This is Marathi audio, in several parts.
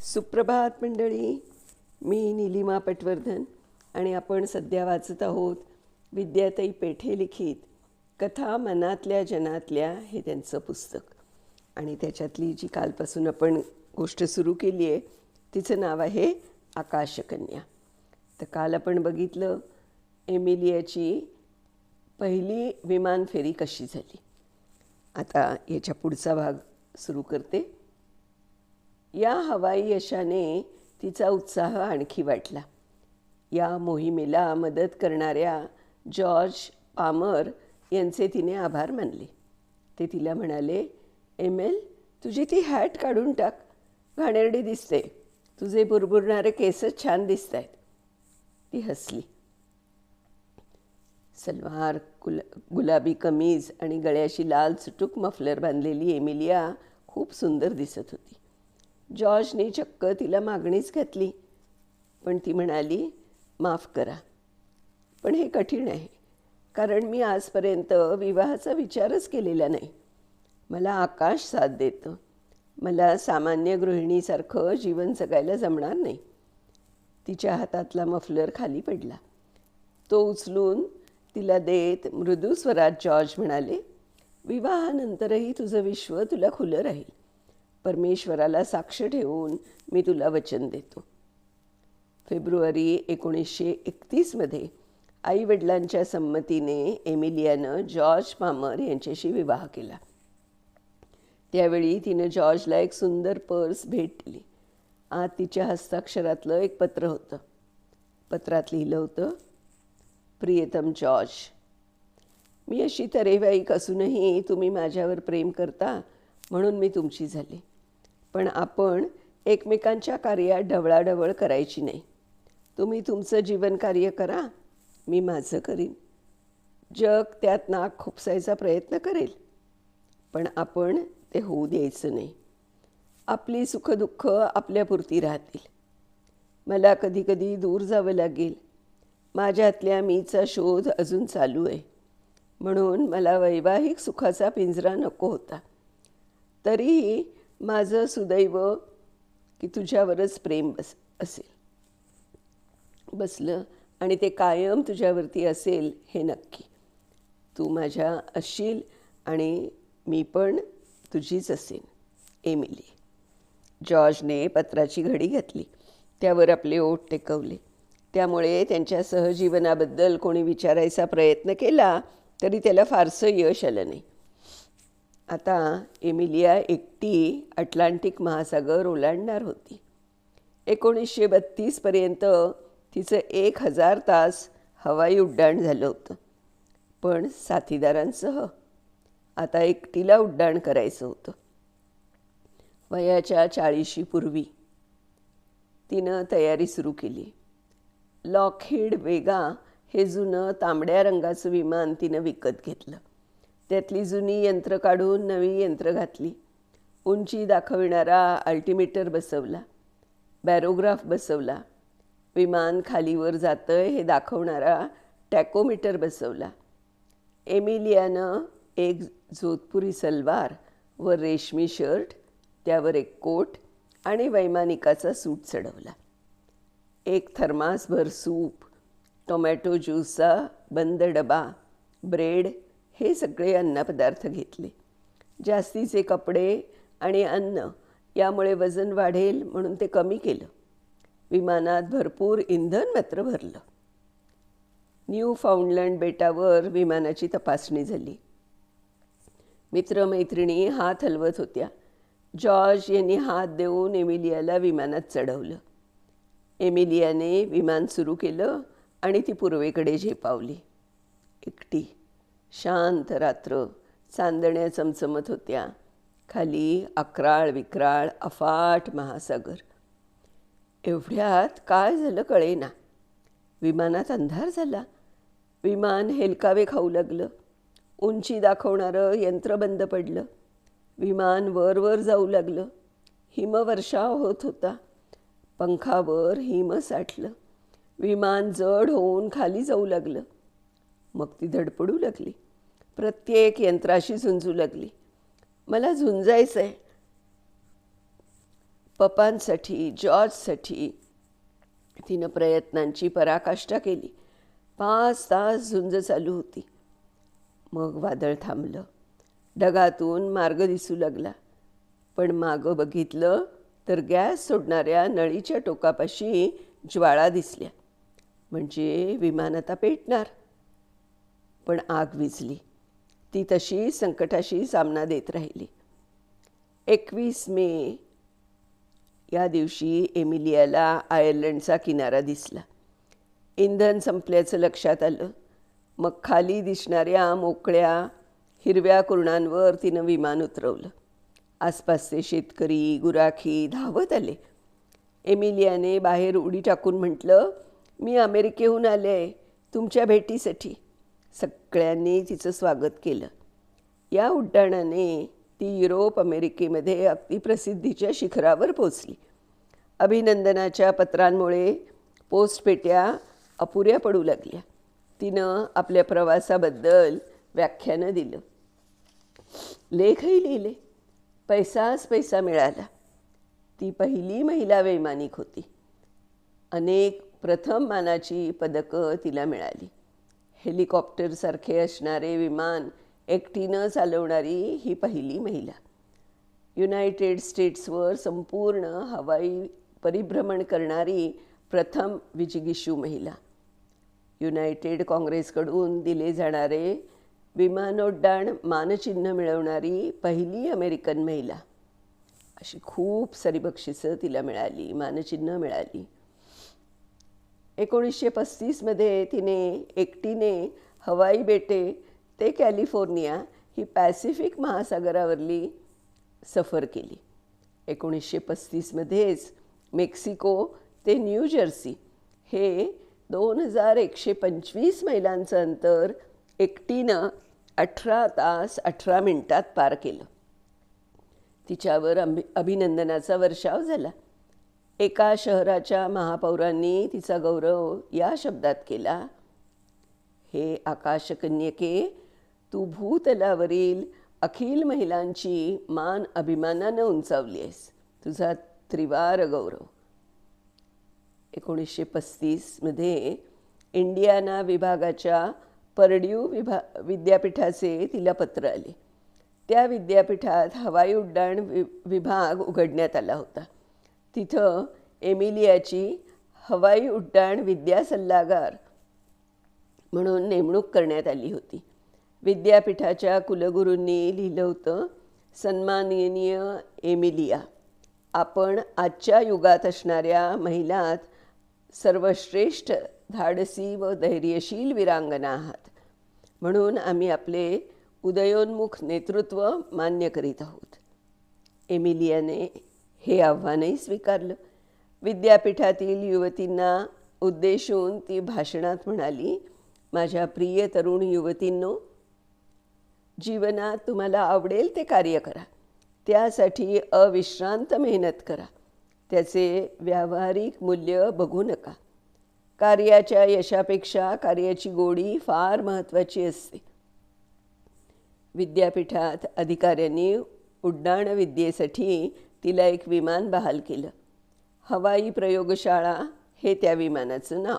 सुप्रभात मंडळी. मी निलिमा पटवर्धन आणि आपण सध्या वाचत आहोत विद्याताई पेठे लिखित कथा मनातल्या जनातल्या हे त्यांचं पुस्तक. आणि त्याच्यातली जी कालपासून आपण गोष्ट सुरू केली आहे तिचं नाव आहे आकाशकन्या. तर काल आपण बघितलं एमिलियाची पहिली विमान फेरी कशी झाली. आता याच्या पुढचा भाग सुरू करते. या हवाई यशाने तिचा उत्साह आणखी वाटला. या मोहिमेला मदत करणाऱ्या जॉर्ज पामर यांचे तिने आभार मानले. ते तिला म्हणाले एम एल तुझी ती हॅट काढून टाक. घाणेरडी दिसते. तुझे बुरबुरणारे केसच छान दिसत आहेत ती हसली. सलवार गुल गुलाबी कमीज आणि गळ्याशी लाल चुटूक मफलर बांधलेली एमिलिया खूप सुंदर दिसत होती. जॉर्जने चक्क तिला मागणीच घातली. पण ती म्हणाली माफ करा. पण हे कठीण आहे. कारण मी आजपर्यंत विवाहाचा विचारच केलेला नाही. मला आकाश साथ देतं. मला सामान्य गृहिणीसारखं जीवन जगायला जमणार नाही. तिच्या हातातला मफलर खाली पडला. तो उचलून तिला देत मृदू स्वरात जॉर्ज म्हणाले विवाहानंतरही तुझं विश्व तुला खुलं राहील. परमेश्वराला साक्ष ठेवून मी तुला वचन देतो. फेब्रुवारी एकोणीसशे एकतीसमध्ये आईवडिलांच्या संमतीने एमिलियानं जॉर्ज पामर यांच्याशी विवाह केला. त्यावेळी तिनं जॉर्जला एक सुंदर पर्स भेट दिली. आत तिच्या हस्ताक्षरातलं एक पत्र होतं. पत्रात लिहिलं होतं प्रियतम जॉर्ज मी अशी तरेवाईक असूनही तुम्ही माझ्यावर प्रेम करता म्हणून मी तुमची झाली. पण आपण एकमेकांच्या कार्यात ढवळाढवळ करायची नाही. तुम्ही तुमचं जीवनकार्य करा मी माझं करीन. जग त्यात नाक खुपसायचा प्रयत्न करेल पण आपण ते होऊ द्यायचं नाही. आपली सुखदुःख आपल्यापुरती राहतील. मला कधीकधी दूर जावं लागेल. माझ्यातल्या मीचा शोध अजून चालू आहे. म्हणून मला वैवाहिक सुखाचा पिंजरा नको होता. तरीही माझं सुदैव की तुझ्यावरच प्रेम बस असेल. बसलं आणि ते कायम तुझ्यावरती असेल हे नक्की. तू माझ्या असशील आणि मी पण तुझीच असेन एमिली. जॉर्जने पत्राची घडी घातली. त्यावर आपले ओठ टेकवले. त्यामुळे त्यांच्या सहजीवनाबद्दल कोणी विचारायचा प्रयत्न केला तरी त्याला फारसं यश आलं नाही. आता एमिलिया एकटी अटलांटिक महासागर ओलांडणार होती. एकोणीसशे बत्तीसपर्यंत तिचं एक हजार तास हवाई उड्डाण झालं होतं पण साथीदारांसह आता एकटीला उड्डाण करायचं होतं. वयाच्या चाळीशीपूर्वी तिनं तयारी सुरू केली. लॉकहीड वेगा हे जुनं तांबड्या रंगाचं विमान तिनं विकत घेतलं. त्यातली जुनी यंत्र काढून नवी यंत्र घातली. उंची दाखविणारा अल्टिमीटर बसवला. बॅरोग्राफ बसवला. विमान खालीवर जातं हे दाखवणारा टॅकोमीटर बसवला. एमिलियानं एक जोधपुरी सलवार व रेशमी शर्ट त्यावर एक कोट आणि वैमानिकाचा सूट चढवला. एक थर्मासभर सूप टोमॅटो ज्यूसचा बंद डबा ब्रेड हे सगळे अन्नपदार्थ घेतले. जास्तीचे कपडे आणि अन्न यामुळे वजन वाढेल म्हणून ते कमी केलं. विमानात भरपूर इंधन मात्र भरलं. न्यू फाउंडलँड बेटावर विमानाची तपासणी झाली. मित्रमैत्रिणी हात हलवत होत्या. जॉर्ज यांनी हात देऊन एमिलियाला विमानात चढवलं. एमिलियाने विमान सुरू केलं आणि ती पूर्वेकडे झेपावली. एकटी. शांत रात्र चांदण्या चमचमत होत्या. खाली अकराळ विक्राळ अफाट महासागर. एवढ्यात काय झालं कळेना. विमानात अंधार झाला. विमान हेलकावे खाऊ लागलं. उंची दाखवणारं यंत्र बंद पडलं. विमान वरवर जाऊ लागलं. हिमवर्षाव होत होता. पंखावर हिम साठलं. विमान जड होऊन खाली जाऊ लागलं. मग ती धडपडू लागली. प्रत्येक यंत्राशी झुंजू लागली. मला झुंजायचं आहे पपांसाठी जॉर्जसाठी तिनं प्रयत्नांची पराकाष्ठा केली. पाच तास झुंज चालू होती. मग वादळ थांबलं. ढगातून मार्ग दिसू लागला. पण मागं बघितलं तर गॅस सोडणाऱ्या नळीच्या टोकापाशी ज्वाळा दिसल्या. म्हणजे विमान आता पेटणार. पण आग विझली. ती तशी संकटाशी सामना देत राहिली. एकवीस मे या दिवशी एमिलियाला आयर्लंडचा किनारा दिसला. इंधन संपल्याचं लक्षात आलं. मग खाली दिसणाऱ्या मोकळ्या हिरव्या कुरणांवर तिनं विमान उतरवलं. आसपासचे शेतकरी गुराखी धावत आले. एमिलियाने बाहेर उडी टाकून म्हटलं मी अमेरिकेहून आले तुमच्या भेटीसाठी. सगळ्यांनी तिचं स्वागत केलं. या उड्डाणाने ती युरोप अमेरिकेमध्ये अगदी प्रसिद्धीच्या शिखरावर पोचली अभिनंदनाच्या पत्रांमुळे पोस्टपेट्या अपुऱ्या पडू लागल्या. तिनं आपल्या प्रवासाबद्दल व्याख्यानं दिलं. लेखही लिहिले. पैसाच पैसा मिळाला. ती पहिली महिला वैमानिक होती. अनेक प्रथम मानाची पदकं तिला मिळाली. हेलिकॉप्टरसारखे असणारे विमान एकटीनं चालवणारी ही पहिली महिला. युनायटेड स्टेट्सवर संपूर्ण हवाई परिभ्रमण करणारी प्रथम विजिगिशू महिला. युनायटेड काँग्रेसकडून दिले जाणारे विमानोड्डाण मानचिन्ह मिळवणारी पहिली अमेरिकन महिला. अशी खूप सारी बक्षिसं तिला मिळाली मानचिन्ह मिळाली. एकोणीसशे पस्तीसमध्ये तिने एकटीने हवाई बेटे ते कॅलिफोर्निया ही पॅसिफिक महासागरावरली सफर केली. एकोणीसशे पस्तीसमध्येच मेक्सिको ते न्यू जर्सी हे दोन हजार एकशे पंचवीस मैलांचं अंतर एकटीनं अठरा तास अठरा मिनटात पार केलं. तिच्यावर अभि अभिनंदनाचा वर्षाव झाला. एका शहराच्या महापौरांनी तिचा गौरव या शब्दात केला. हे आकाशकन्यके तू भूतलावरील अखिल महिलांची मान अभिमानानं उंचावली आहेस तुझा त्रिवार गौरव. एकोणीसशे पस्तीसमध्ये इंडियाना विभागाच्या परड्यू विभा विद्यापीठाचे तिला पत्र आले. त्या विद्यापीठात हवाई उड्डाण वि विभाग उघडण्यात आला होता. तिथं एमिलियाची हवाई उड्डाण विद्या सल्लागार म्हणून नेमणूक करण्यात आली होती. विद्यापीठाच्या कुलगुरूंनी लिहिलं होतं सन्माननीय एमिलिया आपण आजच्या युगात असणाऱ्या महिलात सर्वश्रेष्ठ धाडसी व धैर्यशील विरांगना आहात. म्हणून आम्ही आपले उदयोन्मुख नेतृत्व मान्य करीत आहोत. एमिलियाने हे आव्हानही स्वीकारलं. विद्यापीठातील युवतींना उद्देशून ती भाषणात म्हणाली माझ्या प्रिय तरुण युवतींनो जीवनात तुम्हाला आवडेल ते कार्य करा. त्यासाठी अविश्रांत मेहनत करा. त्याचे व्यावहारिक मूल्य बघू नका. कार्याच्या यशापेक्षा कार्याची गोडी फार महत्त्वाची असते. विद्यापीठात अधिकाऱ्यांनी उड्डाणविद्येसाठी तिला एक विमान बहाल केलं. हवाई प्रयोगशाळा हे त्या विमानाचं नाव.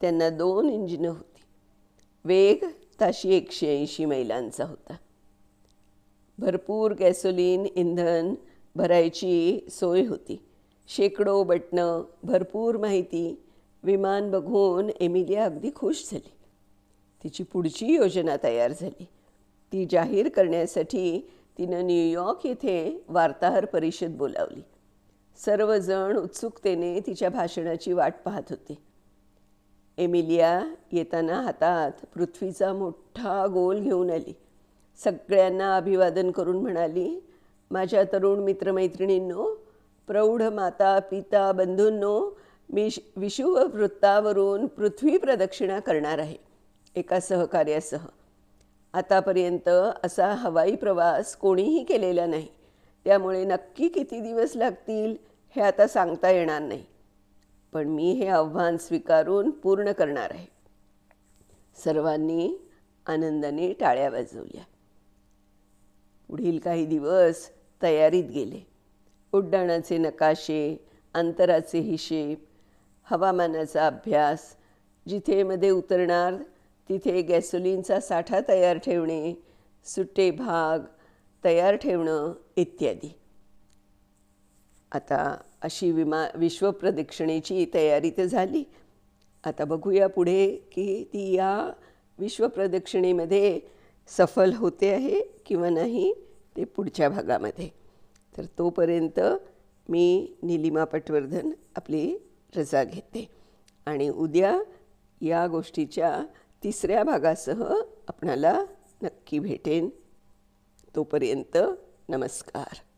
त्यांना दोन इंजिनं होती. वेग ताशी एकशे ऐंशी मैलांचा होता. भरपूर गॅसोलीन इंधन भरायची सोय होती. शेकडो बटणं भरपूर माहिती. विमान बघून एमिलिया अगदी खुश झाली. तिची पुढची योजना तयार झाली. ती जाहीर करण्यासाठी तिनं न्यूयॉर्क येथे वार्ताहर परिषद बोलावली. सर्वजण उत्सुकतेने तिच्या भाषणाची वाट पाहत होते. एमिलिया येताना हातात पृथ्वीचा मोठा गोल घेऊन आली. सगळ्यांना अभिवादन करून म्हणाली माझ्या तरुण मित्रमैत्रिणींनो प्रौढ माता पिता बंधूंनो मी विषुव वृत्तावरून पृथ्वी प्रदक्षिणा करणार आहे. एका सहकार्यासह. आतापर्यंत असा हवाई प्रवास कोणीही केलेला नाही. त्यामुळे नक्की किती दिवस लागतील हे आता सांगता येणार नाही. पण मी हे आव्हान स्वीकारून पूर्ण करणार आहे. सर्वांनी आनंदाने टाळ्या वाजवल्या. पुढील काही दिवस तयारीत गेले. उड्डाणाचे नकाशे अंतराचे हिशेब हवामानाचा अभ्यास जिथे मध्ये उतरणार तिथे गॅसोलिनचा साठा तयार ठेवणे सुट्टे भाग तयार ठेवणं इत्यादी. आता अशी विमा विश्वप्रदक्षिणेची तयारी तर झाली. आता बघूया पुढे की ती या विश्वप्रदक्षिणेमध्ये सफल होते आहे किंवा नाही ते पुढच्या भागामध्ये. तर तोपर्यंत मी निलिमा पटवर्धन आपली रजा घेते. आणि उद्या या गोष्टीच्या तिसऱ्या भागासह आपणाला नक्की भेटेन. तोपर्यंत नमस्कार.